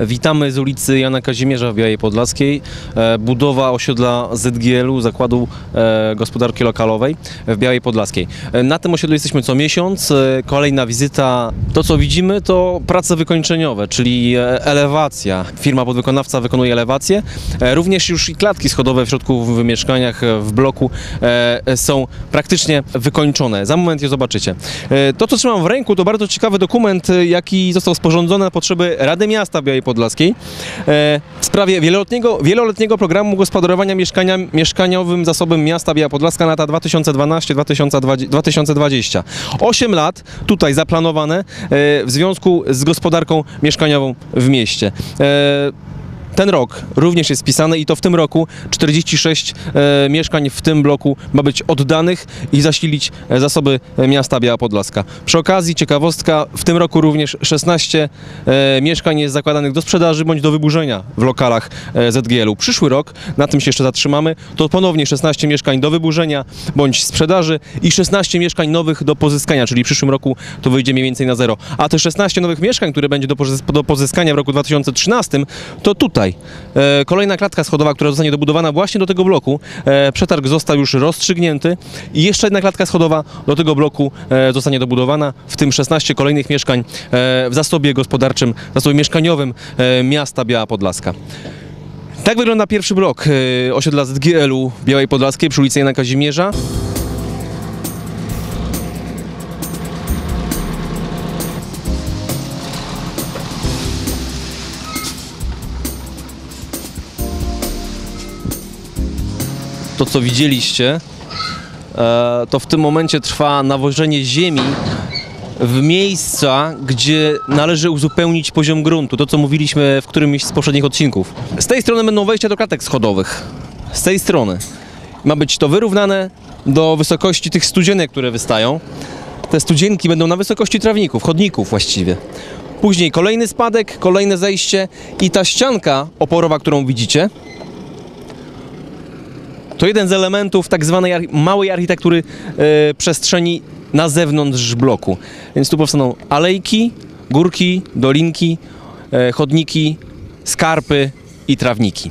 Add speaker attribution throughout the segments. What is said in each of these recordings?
Speaker 1: Witamy z ulicy Jana Kazimierza w Białej Podlaskiej. E, Budowa osiedla ZGL-u, Zakładu e, Gospodarki Lokalowej w Białej Podlaskiej. E, Na tym osiedlu jesteśmy co miesiąc. Kolejna wizyta. To co widzimy to prace wykończeniowe, czyli elewacja. Firma podwykonawca wykonuje elewację. Również już i klatki schodowe w środku w mieszkaniach w bloku są praktycznie wykończone. Za moment je zobaczycie. To co trzymam w ręku to bardzo ciekawy dokument, jaki został sporządzony na potrzeby Rady Miasta Białej Podlaskiej e, w sprawie wieloletniego, wieloletniego programu gospodarowania mieszkania, mieszkaniowym zasobem miasta Biała Podlaska na lata 2012-2020. 8 lat tutaj zaplanowane e, w związku z gospodarką mieszkaniową w mieście. Ten rok również jest wpisany i to w tym roku 46 e, mieszkań w tym bloku ma być oddanych i zasilić e, zasoby e, miasta Biała Podlaska. Przy okazji ciekawostka, w tym roku również 16 e, mieszkań jest zakładanych do sprzedaży bądź do wyburzenia w lokalach e, ZGL-u. Przyszły rok, na tym się jeszcze zatrzymamy, to ponownie 16 mieszkań do wyburzenia bądź sprzedaży i 16 mieszkań nowych do pozyskania, czyli w przyszłym roku to wyjdzie mniej więcej na zero. A te 16 nowych mieszkań, które będzie do, do pozyskania w roku 2013, to tutaj e, kolejna klatka schodowa, która zostanie dobudowana właśnie do tego bloku. E, przetarg został już rozstrzygnięty i jeszcze jedna klatka schodowa do tego bloku e, zostanie dobudowana, w tym 16 kolejnych mieszkań e, w zasobie gospodarczym, zasobie mieszkaniowym e, miasta Biała Podlaska. Tak wygląda pierwszy blok e, osiedla ZGL-u Białej Podlaskiej przy ulicy Jana Kazimierza. Co widzieliście, e, to w tym momencie trwa nawożenie ziemi w miejsca, gdzie należy uzupełnić poziom gruntu. To, co mówiliśmy w którymś z poprzednich odcinków. Z tej strony będą wejścia do klatek schodowych. Z tej strony. Ma być to wyrównane do wysokości tych studzienek, które wystają. Te studzienki będą na wysokości trawników, chodników właściwie. Później kolejny spadek, kolejne zejście i ta ścianka oporowa, którą widzicie, to jeden z elementów tak zwanej małej architektury e, przestrzeni na zewnątrz bloku. Więc tu powstaną alejki, górki, dolinki, e, chodniki, skarpy i trawniki.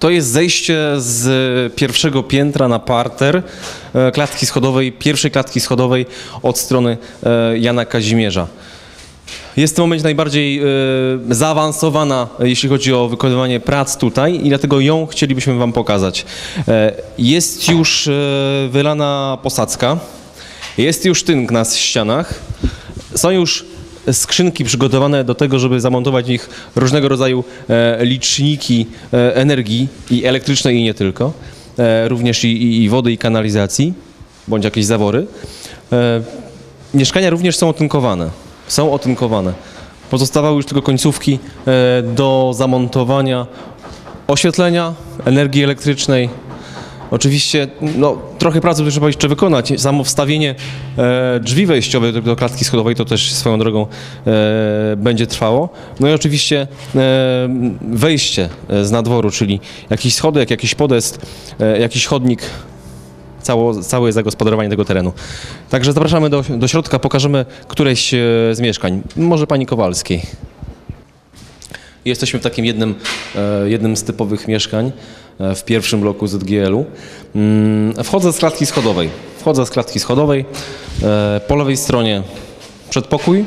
Speaker 1: To jest zejście z pierwszego piętra na parter e, klatki schodowej, pierwszej klatki schodowej od strony e, Jana Kazimierza. Jest w tym momencie najbardziej e, zaawansowana, jeśli chodzi o wykonywanie prac tutaj i dlatego ją chcielibyśmy Wam pokazać. Jest już wylana posadzka, jest już tynk na ścianach, są już skrzynki przygotowane do tego, żeby zamontować w nich różnego rodzaju e, liczniki e, energii i elektrycznej i nie tylko, e, również i, i, wody i kanalizacji, bądź jakieś zawory. Mieszkania również są otynkowane. Są otynkowane. Pozostawały już tylko końcówki do zamontowania oświetlenia, energii elektrycznej, Oczywiście no, trochę pracy trzeba jeszcze wykonać. Samo wstawienie e, drzwi wejściowych do, do klatki schodowej to też swoją drogą e, będzie trwało. No i oczywiście e, wejście e, z nadworu, czyli jakiś schodek, jakiś podest, e, jakiś chodnik, cało, całe zagospodarowanie tego terenu. Także zapraszamy do, do środka, pokażemy któreś e, z mieszkań. Może pani Kowalskiej. Jesteśmy w takim jednym, jednym z typowych mieszkań w pierwszym bloku ZGL-u. Mm, Wchodzę z klatki schodowej. Wchodzę z klatki schodowej. E, Po lewej stronie przedpokój.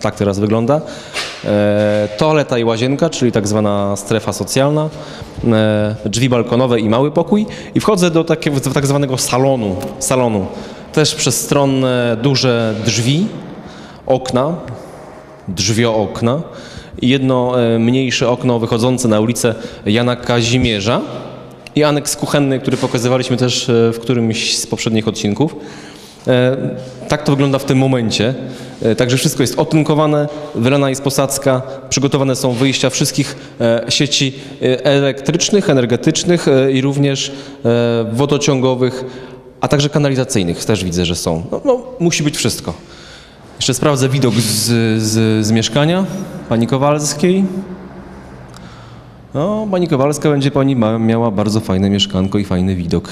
Speaker 1: Tak teraz wygląda. E, Toaleta i łazienka, czyli tak zwana strefa socjalna. E, Drzwi balkonowe i mały pokój. I wchodzę do takiego tak zwanego salonu. salonu. Też przestronne, duże drzwi, okna, drzwio-okna i jedno e, mniejsze okno wychodzące na ulicę Jana Kazimierza i aneks kuchenny, który pokazywaliśmy też e, w którymś z poprzednich odcinków. E, Tak to wygląda w tym momencie. Także wszystko jest otynkowane, wylana jest posadzka, przygotowane są wyjścia wszystkich sieci elektrycznych, energetycznych i również wodociągowych, a także kanalizacyjnych też widzę, że są. No, no, musi być wszystko. Jeszcze sprawdzę widok z, z, z mieszkania pani Kowalskiej. No, Pani Kowalska będzie Pani ma, miała bardzo fajne mieszkanko i fajny widok.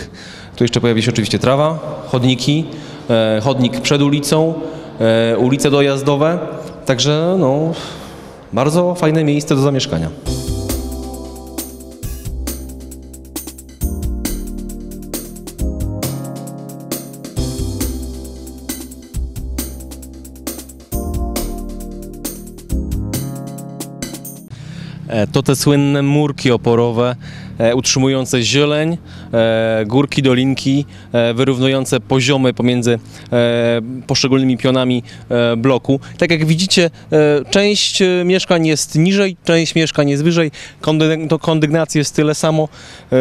Speaker 1: Tu jeszcze pojawi się oczywiście trawa, chodniki, e, chodnik przed ulicą, e, ulice dojazdowe, także no, bardzo fajne miejsce do zamieszkania. To te słynne murki oporowe, e, utrzymujące zieleń, e, górki, dolinki, e, wyrównujące poziomy pomiędzy e, poszczególnymi pionami e, bloku. Tak jak widzicie, e, część e, mieszkań jest niżej, część mieszkań jest wyżej, to jest tyle samo. E,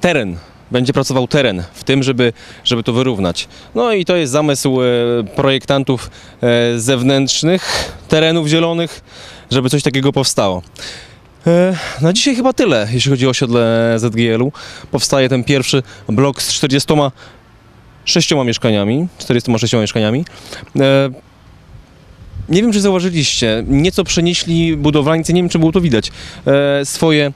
Speaker 1: Teren będzie pracował teren w tym, żeby, żeby to wyrównać. No i to jest zamysł e, projektantów e, zewnętrznych, terenów zielonych, żeby coś takiego powstało. E, Na dzisiaj chyba tyle, jeśli chodzi o osiedle ZGL-u. Powstaje ten pierwszy blok z 46 mieszkaniami, 46 mieszkaniami. E, Nie wiem, czy zauważyliście, nieco przenieśli budowlańcy, nie wiem, czy było to widać, e, swoje,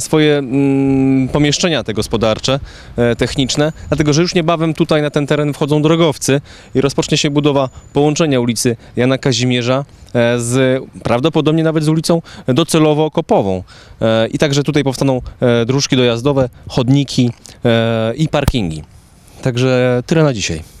Speaker 1: swoje mm, pomieszczenia te gospodarcze, e, techniczne, dlatego że już niebawem tutaj na ten teren wchodzą drogowcy i rozpocznie się budowa połączenia ulicy Jana Kazimierza e, z prawdopodobnie nawet z ulicą docelowo Kopową. E, I także tutaj powstaną e, dróżki dojazdowe, chodniki e, i parkingi. Także tyle na dzisiaj.